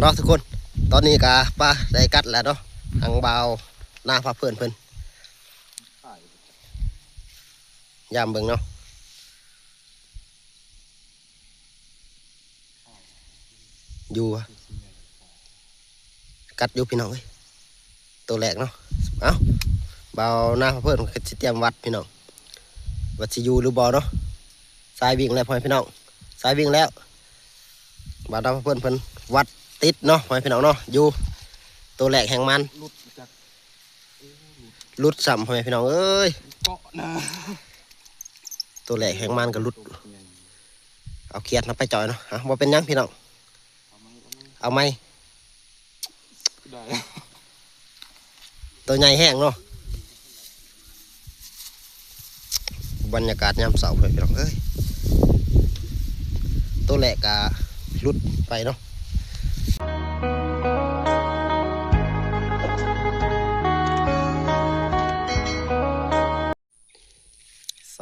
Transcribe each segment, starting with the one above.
เนาะทุกคน ตอนนี้กาป้าได้กัดแล้วเนาะทางเบาหน้าพาเพื่อนเพิ่อนยามเบิ่งเนาะอยู่กัดอยู่พี่น้องเอ้ยตัวแรกเนาะเอ้าเบาหน้าพาเพื่อนก็สิเตรียมวัดพี่น้องวัดสิยูหรือบอเนาะสายวิ่งแล้วพ่อพี่น้องสายวิ่งแล้วบาวหน้าพาเพื่อนเพิ่อนวัด ติดเนาะพ่อแม่พี่น้องเนาะอยู่ตัวแรกแห่งมันหลุดจากลุดสัมพ่อแม่พี่น้องเอ้ยเกาะนะตัวแรกแห่งมันก็ลุด เอาเขียดนะไปจ่อยเนาะอะบ่เป็นหยังพี่น้องเอาไหมเอาไหมเอาไหมได้ตัวใหญ่แห้งเนาะบรรยากาศยามเสาร์พ่อแม่พี่น้องเอ้ยตัวแรกก็ลุดไปเนาะ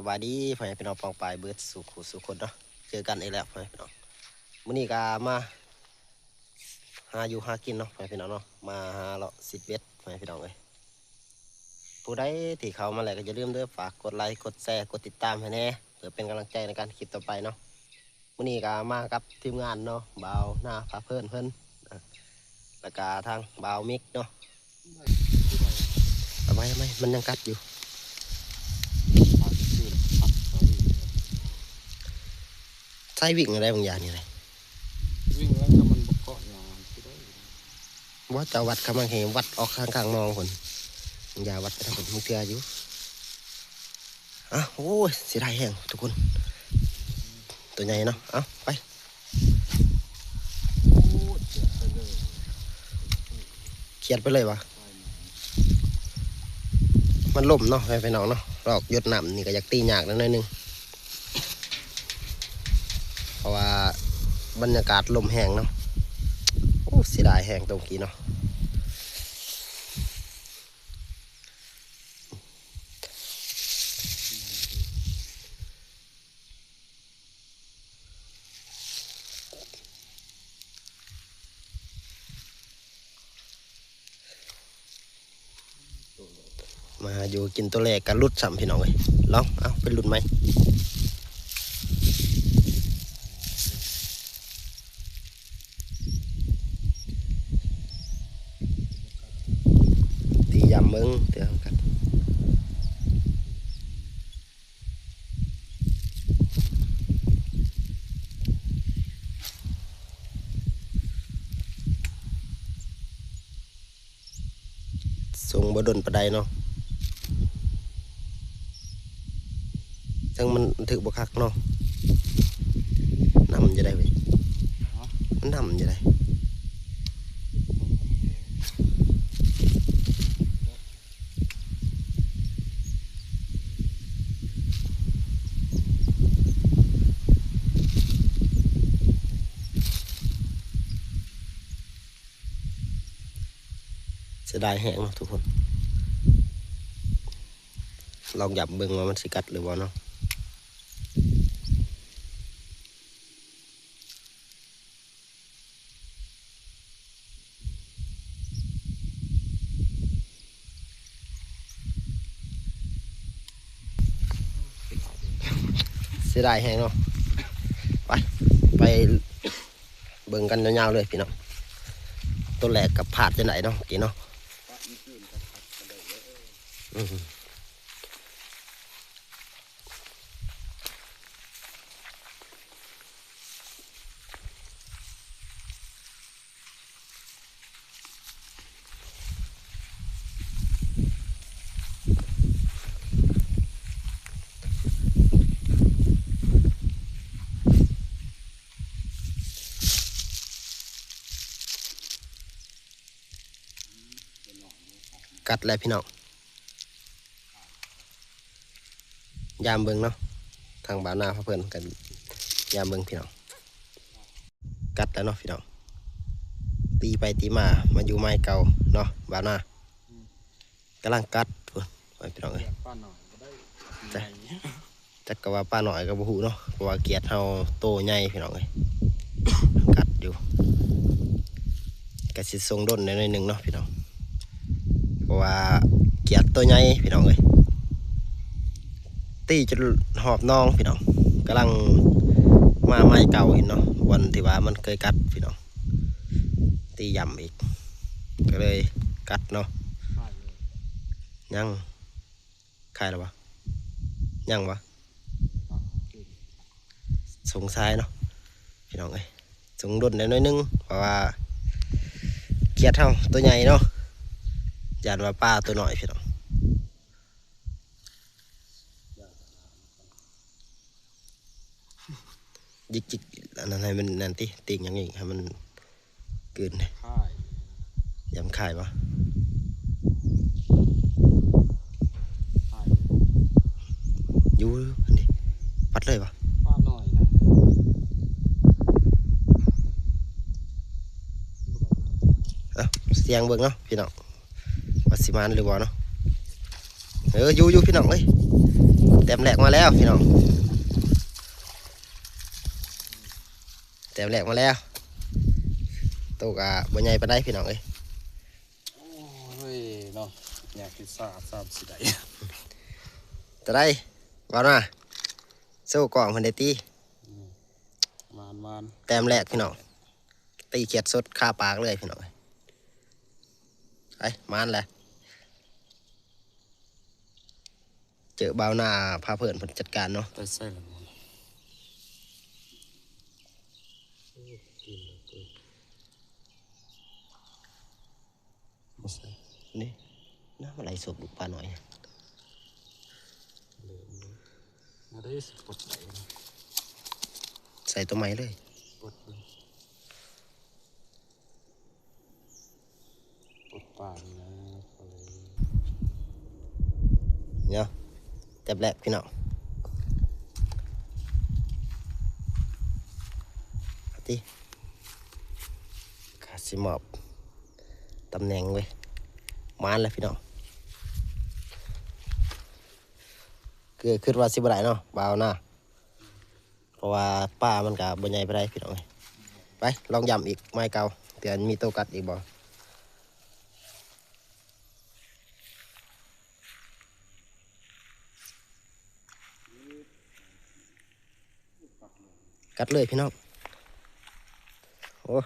สวัสดีพ่อแม่พี่น้องปองปลายเบิดสุขสุขคนเนาะเจอกันอีกแล้วพ่อแม่พี่น้องมื้อนี้ก็มาหาอยู่หากินเนาะพ่อแม่พี่น้องเนาะมาหาเลาะสิบเบ็ดพ่อแม่พี่น้องเลยผู้ใดที่เขามาแล้วก็อย่าลืมเด้อฝากกดไลค์กดแชร์กดติดตามให้แน่เพื่อเป็นกำลังใจในการคลิปต่อไปเนาะมื้อนี้ก็มากับทีมงานเนาะบ่าวหน้าพาเพื่อนเพิ่นอะแล้วก็ทางบ่าวมิกเนาะเอาไว้ทำไมมันยังกัดอยู่ ใช้วิ่งอะไรบางอย่างนี่เลยวิ่งแล้วถ้ามันบกเกาะอย่างนั้นก็ได้ว่าจะวัดกำลังเห็นวัดออกข้างข้างๆนองคนอย่าวัดไปทางผมมึงเตืออยู่อะโอ้ยเสียดายแห้งทุกคน ตัวใหญ่เนาะเอาไปโอ้เจ็บไปเลยเขียดไปเลยวะตายหนามันล่มเนาะไปไปน้องเนาะรอกหยดน้ำนี่ก็อยากตีหยากนิดหน่อยหนึงเพราะว่า บรรยากาศลมแห้งเนาะโอ้เสียดายแห้งตรงกี้เนาะมาอยู่กินตัวแรกกันรุดสัมพี่น้องเลยลอง เอาเป็นรุดไหมตียำมึงเตือนกัน ส่งบดนประไดเนาะจังมันถึกบคักเนาะนำจะได้เว้ยมันนำจะได้ ดายแหงนะทุกคน ลองหยับเบิ่งว่ามันสิกัดหรือว่าเนาะเสียดายแหงเนาะไปไปเบิ่งกันยาวๆเลยพี่น้องตัวแรกกับผาดจะไหนเนาะกี่เนาะ กัดแล้วพี่น้อง ยามเบิงเนาะทางบ้านนาพระเพิ่นกันยามเบิงพี่น้องกัดแล้วเนาะพี่น้องตีไปตีมามาอยู่ไม้เก่าเนาะบ้านนากำลังกัดพุ่นไว้พี่น้องเอ้ยเรียกป้าหน่อยก็ได้จ้ะใหญ่จักกะว่าป้าหน่อยกับบุหูเนาะเพราะว่าเกียดเฮาโตใหญ่พี่น้องเอ้ยกัดอยู่กระสิทรงด้นในอยๆหนึ่งเนาะพี่น้องเพราะว่าเกียดตัวใหญ่พี่น้องเลย ตีจะหอบน้องพี่น้องกำลังมาไม้เก่าอีกเนาะวันที่ว่ามันเคยกัดพี่น้องตีย่ำอีก ก็เลยกัดเนาะยังขายแล้วะยังวะอะกินสงสัยเนาะพี่น้องเอ้ยสงดุนได้น้อยนึงเพราะว่าเกียดเท่าตัวใหญ่เนาะยานว่าป้าตัวหน่อยพี่น้อง จิกจิกอันนั้นให้มันนั่นติติ่งอย่างนี้ให้มันเกินเลยค่ายยำขายปะค่ายเลยอยู่อันนี้ปัดเลยปะป้าหน่อยนะเอ้าเสียงเบิ่งเนาะพี่น้องว่าสิมานหรือบ่เนาะเอออยู่อยู่พี่น้องเอ้ยเต็มแหลกมาแล้วพี่น้อง เต็มแหลกมาแล้วตัวกะบ่ใหญ่ปานใดพี่น้องเอ้ยโอ้ยเนาะอยากกินซาซาบสิได้จะได้ว่ามาสู้กล่องเพิ่นได้ตีมานมานแต้มแรกพี่น้องตีเขียดสดคาปากเลยพี่น้องเอ้ยไปมานแหละเจอบ่าวหน้าพาเพื่อนเพิ่นจัดการเนาะได้ใส่ละมัน บ่ใส่ นี่น้ำอะไรสบลูกปลาหน่อยมาได้สิปลดไหลนะใส่ตัวไม้เลยปลดเลยปลดป่านี่นะก็เลยเนาะจับแรกพี่น้องเอาติขาสิมอบตำแหน่งเว้ย มานแล้วพี่น้องเกือขึ้นว่าสิบไรเนาะเบาหน้าเพราะว่าป้ามันกับบนใหญ่ไปได้พี่น้องไปลองย้ำอีกไม้เกาเตือนมีตัวกัดอีกบ่กัดเลยพี่น้องโอ้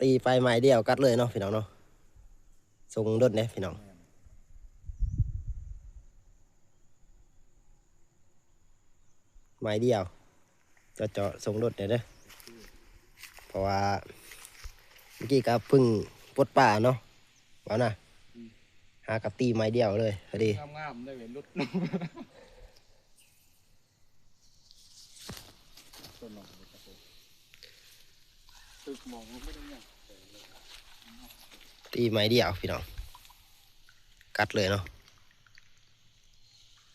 ตีไปไม้เดียวกัดเลยเนาะพี่น้องเนาะทรงดดเนี่ยพี่น้องไม้เดียวเจาะเจาะทรงดดเนี่ยเด้อเพราะว่าเมื่อกี้ก็เพึ่งปลดป่าเนาะว่านะหากับตีไม้เดียวเลยพอดีงามงามๆได้เว้นรุดต้นหนองเลยครับผมทึกมองไม่ได้ยัง ตีไม้เดียวพี่น้อง กัดเลยเนาะ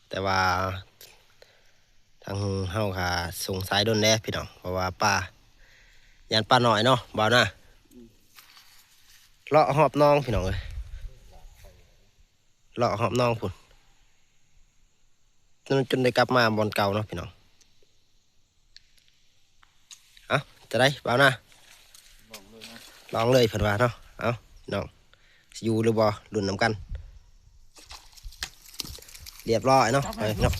แต่ว่า ทางเฮาค่ะสงสัยโดนแน่พี่น้อง เพราะว่าปลายันปลาหน่อยเนาะเบาหน้าเลาะหอบน้องพี่น้องเลยเลาะหอบน้องพุ่นจนได้กลับมาบอลเก่าเนาะพี่น้องเอาจะได้บาหน้าบอกเลยนะลองเลยเพิ่นว่าเนาะเอา น้องสิอยู่หรือบ่รุ่นนำกัน เรียบร้อยเนาะไปพี่น้อง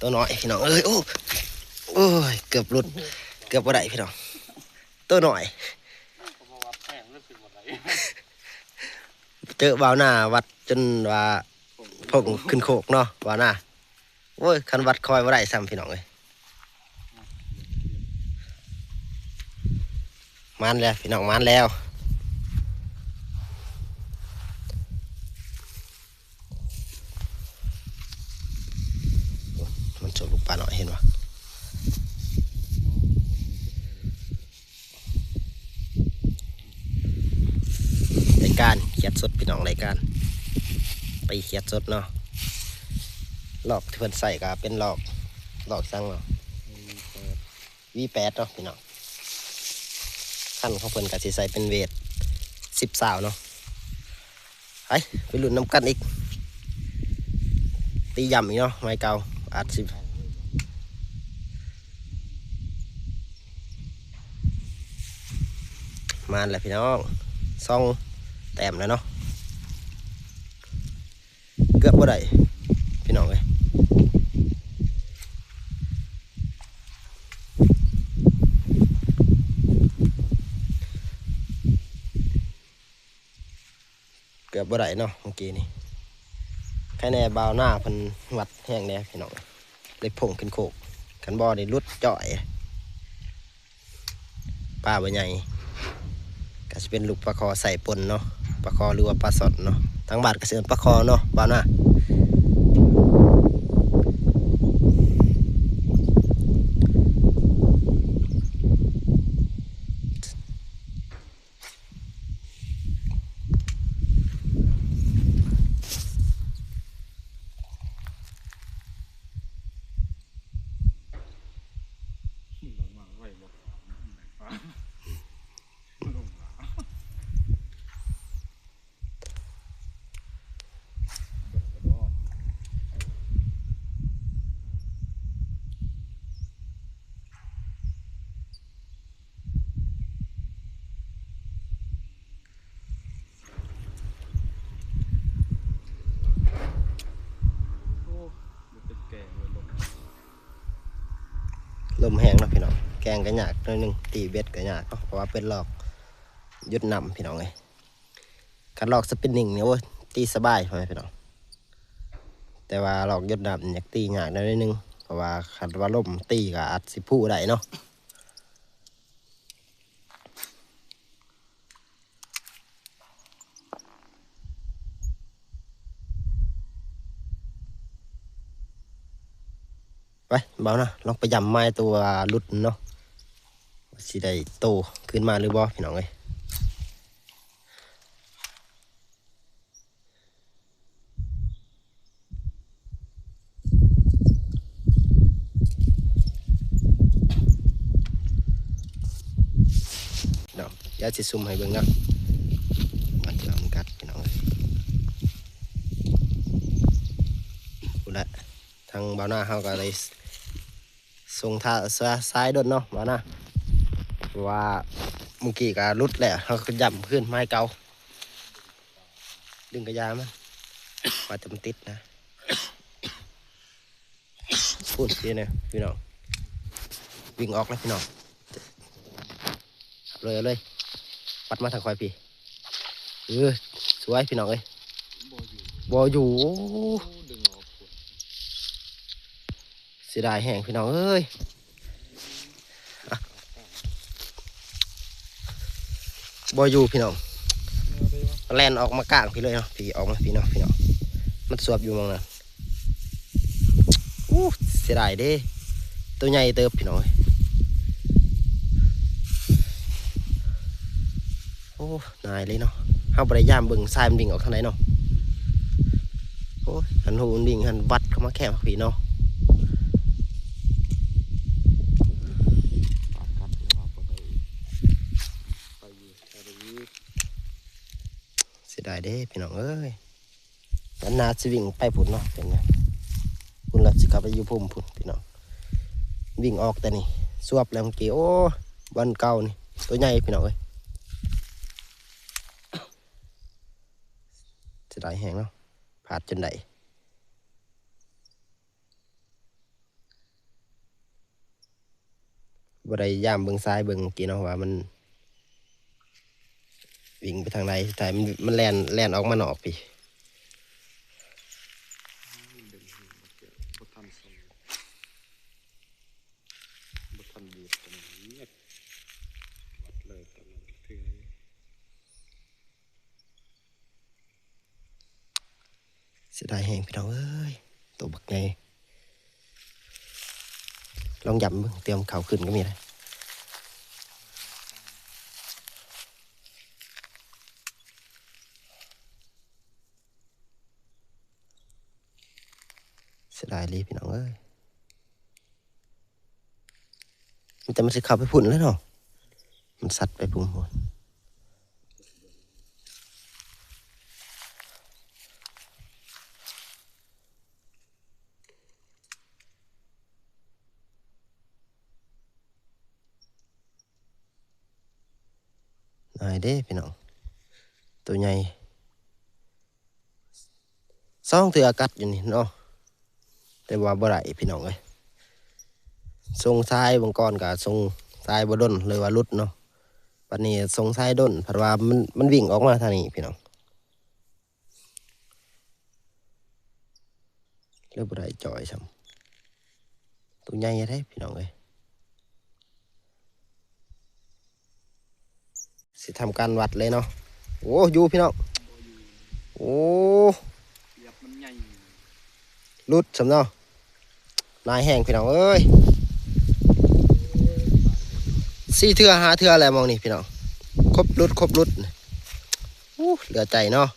ตัวน้อยพี่น้องเอ้ยโอ้โอ้ยเกือบหลุดเกือบบ่ได้พี่น้องตัวน้อยผมมาวัดแป้งเรื่องเป็นหมดไหนเจอบ่าวหน้าวัดจนว่าพงขึ้นโคกเนาะบ่าวหน้าโอ้ยคันวัดคอยบ่ได้ซ้ำพี่น้องเอ้ยมันแล้วพี่น้องมันแล้ว มันชนลูก ปลาหน่อยเห็นปะรายการเขียดสดพี่น้องรายการ ไปเขียดสดเนาะหลอกที่เพิ่นใส่ก็เป็นหลอกหลอกสั่งเนาะวีแปดเนาะพี่น้องขั้นของเพิ่นก็สิใส่เป็นเวทสิบสาวเนาะไปไปลุ้นน้ำกันอีก ตีย่ำอีกเนาะไม้เก่าอาจสิ มาแล้วพี่น้องซ่องแต้มแล้วเนาะเกือบบ่ได้พี่น้องเอ้ยเกือบบ่ได้เนาะเมื่อกี้นี่แค่แน่บาวหน้าพันวัดแห้งแน่พี่น้องเลยผงขึ้นโคกขันบอได้ลุดจ่อยป้าใบใหญ่ จะเป็นลูกปลาคอใส่ปนเนาะปลาคอหรือว่าปลาสดเนาะทั้งบาทก็เสือปลาคอเนาะบ้านน่ะ มแห้งเนาะพี่น้องแกงก็ยากหนิดนึงตีเบ็ดก็ยากเนาะเพราะว่าเป็นหลอกยุดนำพี่น้องไงการหลอกสปินนิ่งเนี่ยว่าตีสบายพอไหมพี่น้องแต่ว่าหลอกยุดนำอยากตียากหนิดนึงเพราะว่าขัดว่าลมตีก็อัดสิผู้ได้เนาะ ไปเบานะลองไปยำไม้ตัวหลุดเนาะสิได้โตขึ้นมาหรือบ่พี่น้องเอ้ยเนาะเดี๋ยวสิซุ่มให้เบิ่งนะมันจะมันกัดพี่น้องเอ้ยพูดละทางเบาหน้าเฮาก็เลย ส่งท่าซ้ายดนเนาะมานะเพราว่าเมื่อกี้ก็รุดแหละเขาก็ย่ำขึ้นไม้เกาดึงกระยามันว่าจะมันติดนะพูดพี่เนี่ยพี่น้องวิ่งออกแล้วพี่น้องเลยเลยปัดมาทางคอยพี่เออสวยพี่น้องเอ้ยบออยู่โอ้ โอ้ดึงออกปวด เสียดายแห้งพี่น้องเอ้ยอบออยู่พี่น้องแลนออกมากลางพี่เลยเนาะพี่ออกมาพี่เนาะพี่เนาะมันสวบอยู่มองนั้นอู้เสียดายเด้ตัวใหญ่เติบพี่น้องโอ้นายเลยเนาะห้าบริยามบิ่งทรายมันดิ่งออกทางไหนเนาะโอ้ยหันหูมันดิ่งหันวัดเข้ามาแคบพี่เนาะ ปากกัดแล้วว่าบ่ได้ไปอยู่ไปได้อยู่ เสียดายเด้พี่น้องเอ้ยอันนาสิวิ่งไปพุ่นเนาะเป็นไงพุ่นละสิกลับไปอยู่พุ่มพุ่นพี่น้องวิ่งออกแต่นี่สวบแล้วเมื่อกี้โอ้บอลเก่านี่ตัวใหญ่พี่น้องเอ้ยเสียดายแหงเนาะผาดจนได้บ่ได้ย่ามเบิ่งซ้ายเบิ่งเมื่อกี้เนาะว่ามัน วิ่งไปทางไหนแต่มันมันแลนแลนออกมานอกพี่เสียเทื่อยเสียดายแหงพี่น้องเอ้ยตัวบักไงลองยำเบิ่งเตรียมเข่าขึ้นก็มีเลย ยดายเลยพี่น้องเอ้ยมันจะมันสิข้าไปพุ่นแล้วเนาะมันสัตว์ไปพุ่นหมดนายเด้พี่น้องตัวใหญ่ซ่องเถือกัดอยู่นี่เนาะ แต่ว่าบ่ได้พี่น้องเอ้ยทรงซ้ายบางก่อนกับทรงซ้ายบ่ดนเลยว่าหลุดเนาะปันนี้ทรงซ้ายดนเพราะว่ามันมันวิ่งออกมาทางนี้พี่น้องเลยบ่ได้จ่อยซ้ำตัวใหญ่แท้พี่น้องเอ้ยสิทำการวัดเลยเนาะโอ้อยู่พี่น้องโอ้เสียบมันใหญ่รุดสำเนาะ นายแห้งพี่น้องเอ้ยสี่เทือหาเทืออะไรมองนี่พี่น้องครบรุดครบรุดอู้เหลือใจเนาะ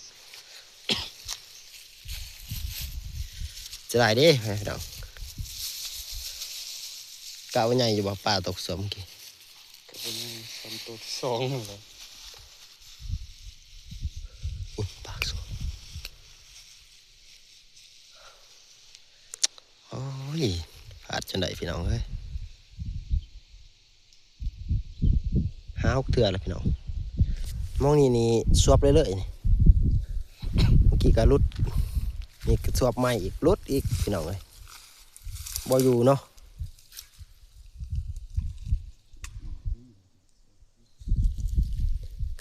จะได้ดิพี่น้องกะว่าใหญ่อยู่บ่ป่าตกสมเมื่อกี้ก็เป็นไงตัวที่สองเลยอุ้ยปากสวม อ้ยพลาดจังไดพี่น้องเอ้ยหาหกเทือแล้วพี่น้องมองนี่นี่สวบเรื่อยๆนี่เมื่อกี้ก็รุดนี่สวบใหม่อีกรุดอีกพี่น้องเอ้ยบ่อยู่เนาะ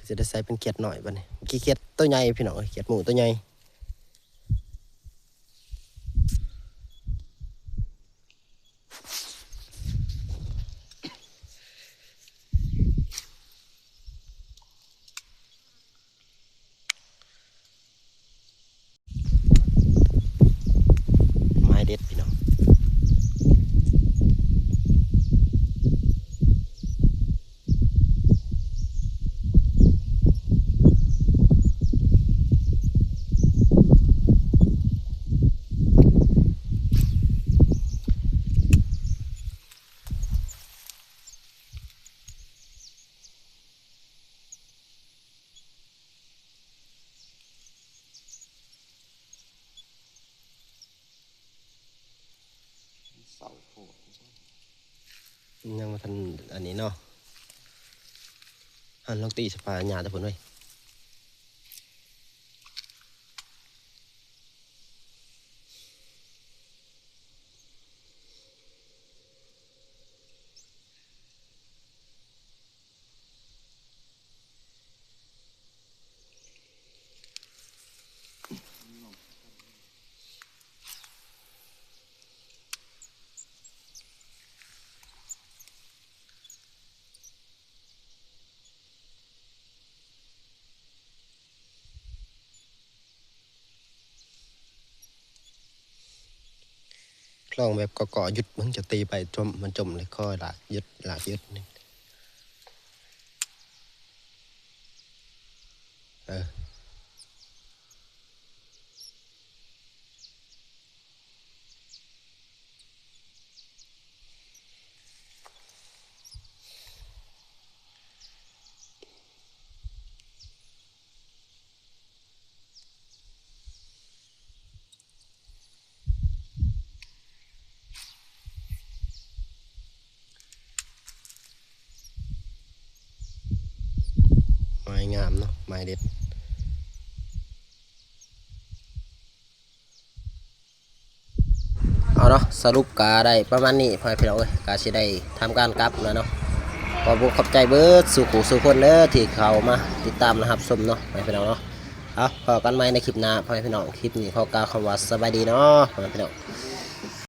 จะได้ใส่เป็นเขียดหน่อยบัดนี้เมื่อกี้เขียดตัวใหญ่พี่น้องเอ้ยเขียดหมูตัวใหญ่ ไม้เด็ดพี่น้อง เสาโผล่ยังมาทันอันนี้เนาะหันลองตีสปาหยาตะผลไว้ ยคลองแบบเกาะๆหยุดมันจะตีไปจมมันจมเลยค่อยหลากหยุดหลากหยุดนี่ามเนาะไม้เด็ดเอาเนาะสรุปกาได้ประมาณนี้พอพี่น้องเอ้ยกาสิได้ทำการกลับแล้วเนาะขอบุขอบใจเบิร์ดสู่ขู่สู่คนเด้อที่เขามาติดตามนะครับชมเนาะพอพี่น้องเนาะเอาพอกันใหมในคลิปหน้าพอพี่น้องคลิปนี้ขอกล่าวคำว่าสบายดีเนาะพอพี่น้อง